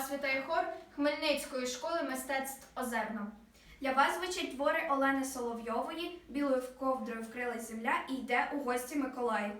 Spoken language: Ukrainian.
Вас вітає хор Хмельницької школи мистецтв Озерно. Для вас звучать твори Олени Соловйової Білою ковдрою вкрилась земля і йде у гості Миколай.